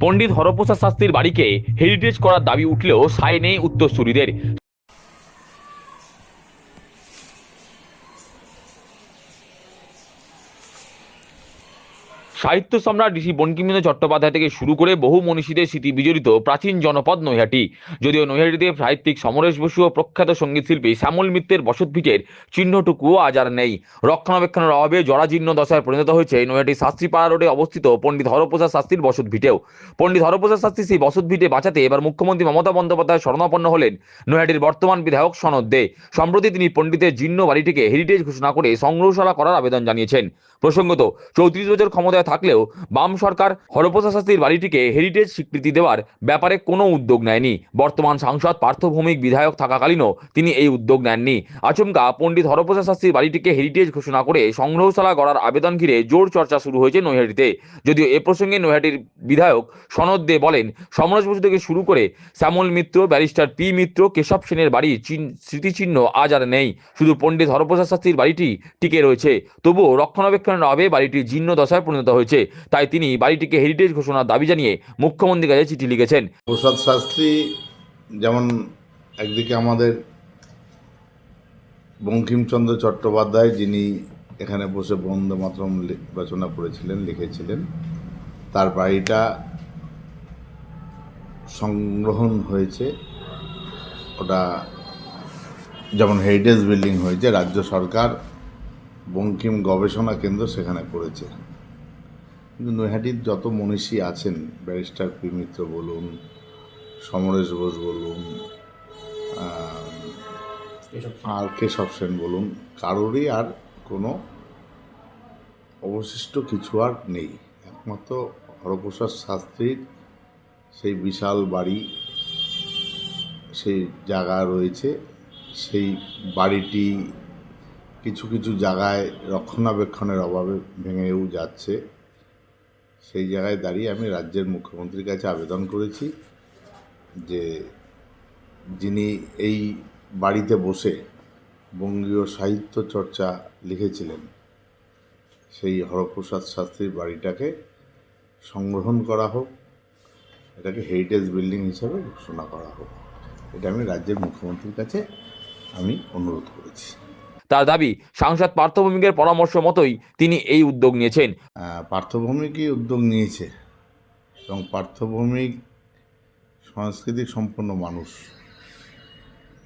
পণ্ডিত হরপ্রসাদ শাস্ত্রীর বাড়িকে হেরিটেজ করার দাবি উঠলেও সায় নেই উত্তরসূরিদের। সাহিত্য সম্রাট ঋষি বঙ্কিমচন্দ্র চট্টোপাধ্যায় থেকে শুরু করে বহু মনীষীদের স্মৃতি বিজড়িত প্রাচীন জনপদ নৈহাটি। যদিও নৈহাটিতে সাহিত্যিক সমরেশ বসু ও প্রখ্যাত সংগীত শিল্পী শ্যামল মিত্রের বসতভিটের চিহ্নটুকুও আজ আর নেই। রক্ষণাবেক্ষণের অভাবে জরাজীর্ণ দশায় পরিণত হয়েছে নৈহাটি শাস্ত্রীপাড়া রোডে অবস্থিত পণ্ডিত হরপ্রসাদ শাস্ত্রীর বসতভিটেও পণ্ডিত হরপ্রসাদ শাস্ত্রী সেই বসতভিটে বাঁচাতে এবার মুখ্যমন্ত্রী মমতা বন্দ্যোপাধ্যায় শরণাপন্ন হলেন নৈহাটির বর্তমান বিধায়ক সনদ দে। সম্প্রতি তিনি পণ্ডিতের জীর্ণ বাড়িটিকে হেরিটেজ ঘোষণা করে সংগ্রহশালা করার আবেদন জানিয়েছেন। প্রসঙ্গত, চৌত্রিশ বছর ক্ষমতায় থাকলেও বাম সরকার হরপ্রসাদ শাস্ত্রীর বাড়িটিকে হেরিটেজ স্বীকৃতি দেওয়ার ব্যাপারে কোনো উদ্যোগ নেয়নি। বর্তমান সাংসদ পার্থভৌমিক বিধায়ক থাকাকালীনও তিনি এই উদ্যোগ নেননি। আচমকা পণ্ডিত হরপ্রসাদ শাস্ত্রীর বাড়িটিকে হেরিটেজ ঘোষণা করে সংগ্রহশালা গড়ার আবেদন ঘিরে জোর চর্চা শুরু হয়েছে নৈহাটিতে। যদিও এ প্রসঙ্গে নৈহাটির বিধায়ক সনদ দে বলেন সমরেশ বসু থেকে শুরু করে শ্যামল মিত্র, ব্যারিস্টার পি মিত্র, কেশব সেনের বাড়ি স্মৃতিচিহ্ন আজ আর নেই। শুধু পণ্ডিত হরপ্রসাদ শাস্ত্রীর বাড়িটি টিকে রয়েছে। তবুও রক্ষণাবেক্ষণের অভাবে বাড়িটি জীর্ণ দশায় পরিণত হয়েছে। তাই তিনি বাড়িটিকে হেরিটেজ ঘোষণার দাবি জানিয়ে মুখ্যমন্ত্রীর কাছে চিঠি লিখেছেন। প্রসাদ শাস্ত্রী যেমন একদিকে আমাদের বঙ্কিমচন্দ্র চট্টোপাধ্যায়, যিনি এখানে বসে বন্দে মাতরম রচনা করেছিলেন, লিখেছিলেন, তার বাড়িটা সংগ্রহণ হয়েছে। ওটা যেমন হেরিটেজ বিল্ডিং হয়েছে, রাজ্য সরকার বঙ্কিম গবেষণা কেন্দ্র সেখানে করেছে। কিন্তু নৈহাটির যত মনীষী আছেন ব্যারিস্টার পি মিত্র বলুন সমরেশ ঘোষ বলুন আর কেশব সেন বলুন কারোরই আর কোনো অবশিষ্ট কিছু আর নেই। একমাত্র হরপ্রসাদ শাস্ত্রীর সেই বিশাল বাড়ি সেই জায়গা রয়েছে সেই বাড়িটি কিছু কিছু জায়গায় রক্ষণাবেক্ষণের অভাবে ভেঙেও যাচ্ছে। সেই জায়গায় দাঁড়িয়ে আমি রাজ্যের মুখ্যমন্ত্রীর কাছে আবেদন করেছি যে যিনি এই বাড়িতে বসে বঙ্গীয় সাহিত্য চর্চা লিখেছিলেন, সেই হরপ্রসাদ শাস্ত্রীর বাড়িটাকে সংগ্রহণ করা হোক, এটাকে হেরিটেজ বিল্ডিং হিসাবে ঘোষণা করা হোক। এটা আমি রাজ্যের মুখ্যমন্ত্রীর কাছে আমি অনুরোধ করেছি। তার দাবি সাংসদ পার্থভূমিকের পরামর্শ মতোই তিনি এই উদ্যোগ নিয়েছেন। আহ, পার্থভৌমিকই উদ্যোগ নিয়েছে এবং পার্থভৌমিক সাংস্কৃতিক সম্পন্ন মানুষ।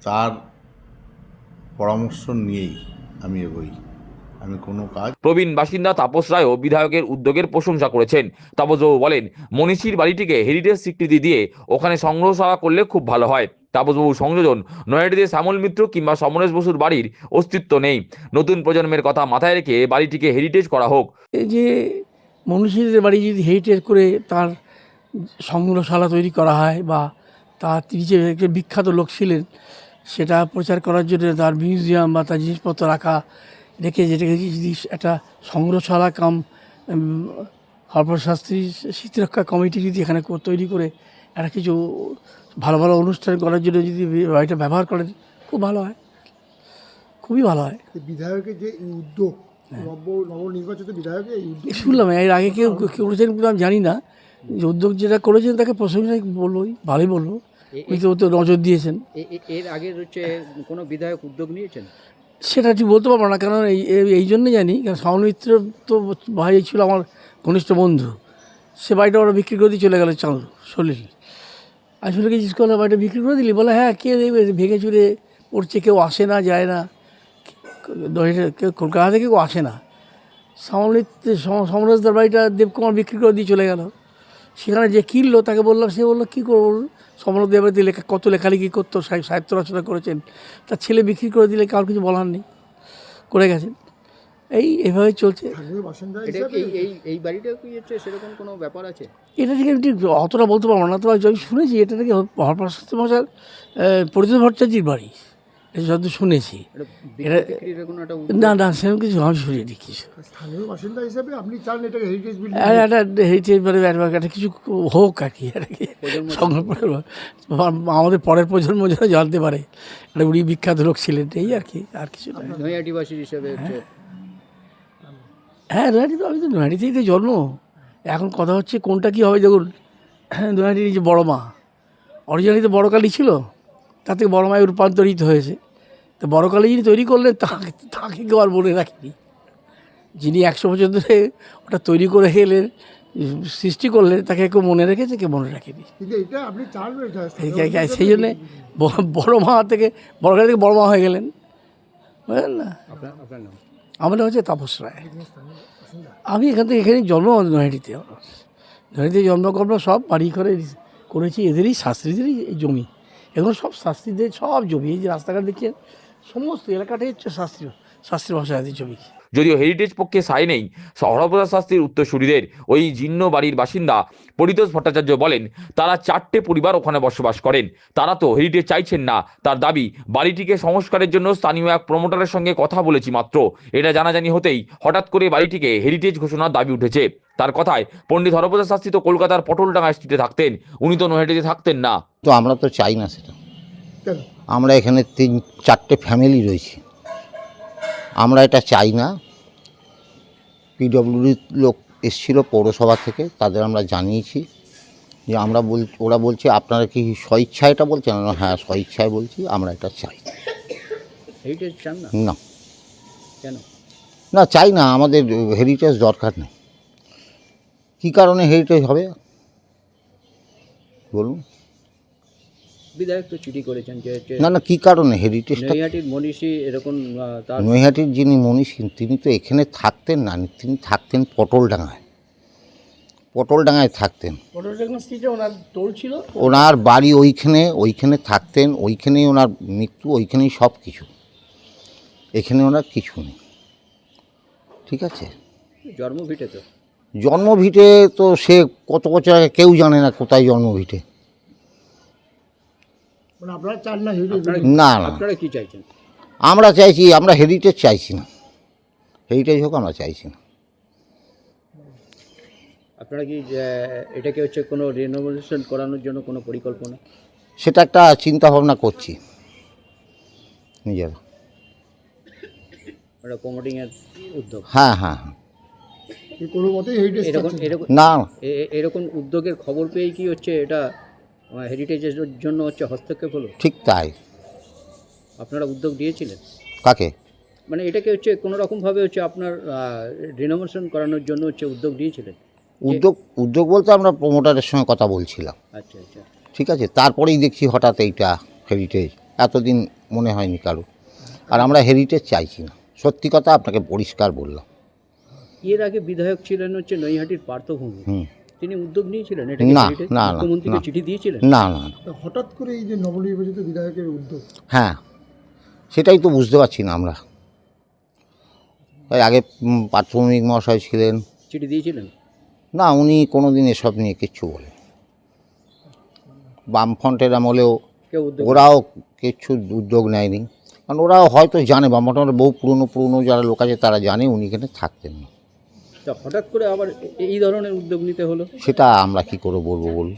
তার পরামর্শ নিয়েই আমি এগোই। আমি কোনো কাজ প্রবীণ বাসিন্দা তাপস রায়ও বিধায়কের উদ্যোগের প্রশংসা করেছেন। তাপসবাবু বলেন মনীষীর বাড়িটিকে হেরিটেজ স্বীকৃতি দিয়ে ওখানে সংগ্রহশালা করলে খুব ভালো হয়। তাপসবাবু সংযোজন, নয়াডিতে শ্যামল মিত্র কিংবা সমরেশ বসুর বাড়ির অস্তিত্ব নেই। নতুন প্রজন্মের কথা মাথায় রেখে বাড়িটিকে হেরিটেজ করা হোক। যে মনীষীদের বাড়ি যদি হেরিটেজ করে তার সংগ্রহশালা তৈরি করা হয় বা তার তিনি যে বিখ্যাত লোক ছিলেন, সেটা প্রচার করার জন্য তার মিউজিয়াম বা তার জিনিসপত্র রাখা, রেখে যেটাকে যদি একটা সংগ্রহশালা কাম হরপ্রসাদ শাস্ত্রী স্মৃতিরক্ষা কমিটি যদি এখানে কো- তৈরি করে একটা কিছু ভালো ভালো অনুষ্ঠান করার জন্য যদি বাড়িটা ব্যবহার করেন খুব ভালো হয়। খুবই ভালো হয়। বিধায়কের যে উদ্যোগ নব নবনির্বাচিত বিধায়কের শুনলাম এর আগে কেউ কেউ করেছেন কিন্তু আমি জানি না। যে উদ্যোগ যেটা করেছেন তাকে প্রশংসাই বলবোই ভালোই বলব। উনি তো তো নজর দিয়েছেন। এর আগে হচ্ছে কোনো বিধায়ক উদ্যোগ নিয়েছেন? সেটা ঠিক বলতে পারব না কারণ এই এই- এই জন্যই জানি কারণ সৌমিত্র তো ভাই ছিল আমার ঘনিষ্ঠ বন্ধু, সে বাড়িটা ওরা বিক্রি করে দিয়ে চলে গেল চাঁদ সলিল আসলে কি জিজ্ঞেস করলাম বাড়িটা বিক্রি করে দিলি? বলে হ্যাঁ কে দেবে? ভেঙে চুরে পড়ছে, কেউ আসে না, যায় না। কেউ কলকাতা থেকে কেউ আসে না। সমৃদ্ধ সমরাজদার বাড়িটা দেবকুমার বিক্রি করে দিয়ে চলে গেল। সেখানে যে কিনলো, তাকে বললাম, সে বলল, কী করব? সমর দেবাড়িতে লেখা, কত লেখালেখি করতো, সাহি- সাহিত্য রচনা করেছেন। তার ছেলে বিক্রি করে দিলে কারোর কিছু বলার নেই। করে গেছেন। এই এভাবে চলছে। এটা হিসাবে কি এই এই বাড়িটা কি হচ্ছে সেরকম কোনো ব্যাপার আছে? এটা থেকে আমি ঠিক অতটা বলতে পারব না। তবে আমি শুনেছি এটা থেকে হরপ্রসাদ মশার পরিচিত ভট্টাচার্যির বাড়ি। এটা যত শুনেছি। এটা এটা- বিক্রির কোনো একটা না না সেরকম কিছু আমি শুনিনি কিছু স্থানীয় বাসিন্দা হিসাবে আপনি চান এটাকে হেরিটেজ একটা হেরিটেজ মানে একটা কিছু হোক আর কি আর কি। আমাদের পরের প্রজন্ম যেন জানতে পারে। একটা উনি বিখ্যাত লোক ছিলেন এই আর কি আর কিছু না। নৈহাটিবাসীর হিসাবে হ্যাঁ নৈহাটি তো আমি তো নৈহাটিতেই তো জন্ম। এখন কথা হচ্ছে কোনটা কী হবে দেখুন। হ্যাঁ নৈহাটির যে বড় মা অরিজিনালি তো বড় কালী ছিল তার থেকে বড় মায়ের রূপান্তরিত হয়েছে। তো বড় কালী যিনি তৈরি করলেন তাকে তাকে কেউ আর মনে রাখেনি। যিনি একশো বছর ধরে ওটা তৈরি করে গেলেন সৃষ্টি করলেন তাকে কেউ মনে রেখেছে কেউ মনে রাখেনি। সেই জন্যে বড় মা থেকে বড় কালী থেকে বড় মা হয়ে গেলেন। বুঝলেন না? আমার হচ্ছে তাপস রায়। আমি এখান থেকে এখানে জন্ম নৈহাটিতে নৈহাটিতে জন্মকর্ম সব বাড়ি করে করেছি, এদেরই শাস্ত্রীদেরই জমি। এখন সব শাস্ত্রীদের সব জমি, এই যে রাস্তাঘাট দেখছেন, সমস্ত এলাকাটাই হচ্ছে শাস্ত্রীয় শাস্ত্রীয় এদের জমি। যদিও হেরিটেজ পক্ষে সাই নেই হরপ্রসাদ শাস্ত্রীর উত্তরসূরিদের ওই জীর্ণ বাড়ির বাসিন্দা পরিতোষ ভট্টাচার্য বলেন তারা চারটে পরিবার ওখানে বসবাস করেন। তারা তো হেরিটেজ চাইছেন না তার দাবি বাড়িটিকে সংস্কারের জন্য স্থানীয় এক প্রমোটারের সঙ্গে কথা বলেছি মাত্র। এটা জানাজানি হতেই হঠাৎ করে বাড়িটিকে হেরিটেজ ঘোষণার দাবি উঠেছে। তার কথায় পণ্ডিত হরপ্রসাদ শাস্ত্রী তো কলকাতার পটলডাঙ্গা স্ট্রিটে থাকতেন উনি তো নৈহাটিতে থাকতেন না। তো আমরা তো চাই না সেটা। আমরা এখানে তিন চারটে ফ্যামিলি রয়েছি। আমরা এটা চাই না পিডব্লিউডির লোক এসেছিল পৌরসভা থেকে তাদের আমরা জানিয়েছি। যে আমরা বল ওরা বলছে আপনারা কি স্বইচ্ছায় এটা বলছেন হ্যাঁ স্বইচ্ছায় বলছি আমরা এটা চাই। না? না। কেন? না চাই না আমাদের হেরিটেজ দরকার নেই। কী কারণে হেরিটেজ হবে? বলুন। বিধায়ক তো চিঠি করেছেন যে হচ্ছে না না কী কারণে? হেরিটেজটা নৈহাটির মনীষী এরকম আহ, তার নৈহাটির যিনি মনীষী তিনি তো এখানে থাকতেন না তিনি থাকতেন পটলডাঙ্গায়। পটলডাঙ্গায় থাকতেন। পটলডাঙ্গা স্ট্রিটে ওনার ছিল? ওনার বাড়ি ওইখানে ওইখানে থাকতেন ওইখানেই ওনার মৃত্যু ওইখানেই সব কিছু। এখানে ওনার কিছু নেই। ঠিক আছে? জন্মভিটে তো। জন্মভিটে তো সে কত বছর আগে কেউ জানে না কোথায় জন্মভিটে। আপনারা চান না না না। আপনারা কি চাইছেন? আমরা চাইছি আমরা হেরিটেজ চাইছি না। হেরিটেজ হোক আমরা চাইছি না। আপনারা কি এটাকে হচ্ছে কোনো রিনোভেশন করানোর জন্য কোনো পরিকল্পনা? সেটা একটা চিন্তা ভাবনা করছি। নিজেরা। ওটা প্রমোটিং এর উদ্যোগ? হ্যাঁ হ্যাঁ। হ্যাঁ কোনো মতেই এরকম না। এরকম না এ- এ- এরকম উদ্যোগের খবর পেয়ে কি হচ্ছে এটা হেরিটেজের জন্য হচ্ছে হস্তক্ষেপ হলো? ঠিক তাই। আপনারা উদ্যোগ দিয়েছিলেন কাকে? মানে এটাকে হচ্ছে কোনো রকমভাবে হচ্ছে আপনার রিনোভেশন করানোর জন্য হচ্ছে উদ্যোগ দিয়েছিলেন উদ্যোগ উদ্যোগ বলতে আমরা প্রমোটারের সঙ্গে কথা বলছিলাম। আচ্ছা আচ্ছা। ঠিক আছে? তারপরেই দেখছি হঠাৎ এইটা হেরিটেজ এতদিন মনে হয়নি কারও। আর আমরা হেরিটেজ চাইছি না। সত্যি কথা আপনাকে পরিষ্কার বললাম। এর আগে বিধায়ক ছিলেন হচ্ছে নৈহাটির পার্থভূমি। হুম। তিনি উদ্যোগ নিয়েছিলেন এটা না, মুখ্যমন্ত্রীকে চিঠি দিয়েছিলেন? না না না। হঠাৎ করে এই যে নবনির্বাচিত বিধায়কের উদ্যোগ? হ্যাঁ। সেটাই তো বুঝতে পারছি না আমরা। তাই আগে প্রাথমিক মহাশয় ছিলেন। চিঠি দিয়েছিলেন? না উনি কোনো দিন এসব নিয়ে কিচ্ছু বলেন। বামফ্রন্টের আমলেও কেউ ওরাও কিছু উদ্যোগ নেয়নি। কারণ ওরাও হয়তো জানে বামফ্রন্টের বহু পুরনো পুরনো যারা লোক আছে তারা জানে উনি এখানে থাকতেন না। তা হঠাৎ করে আবার এই ধরনের উদ্যোগ নিতে হলো? সেটা আমরা কি করে বলব বলুন?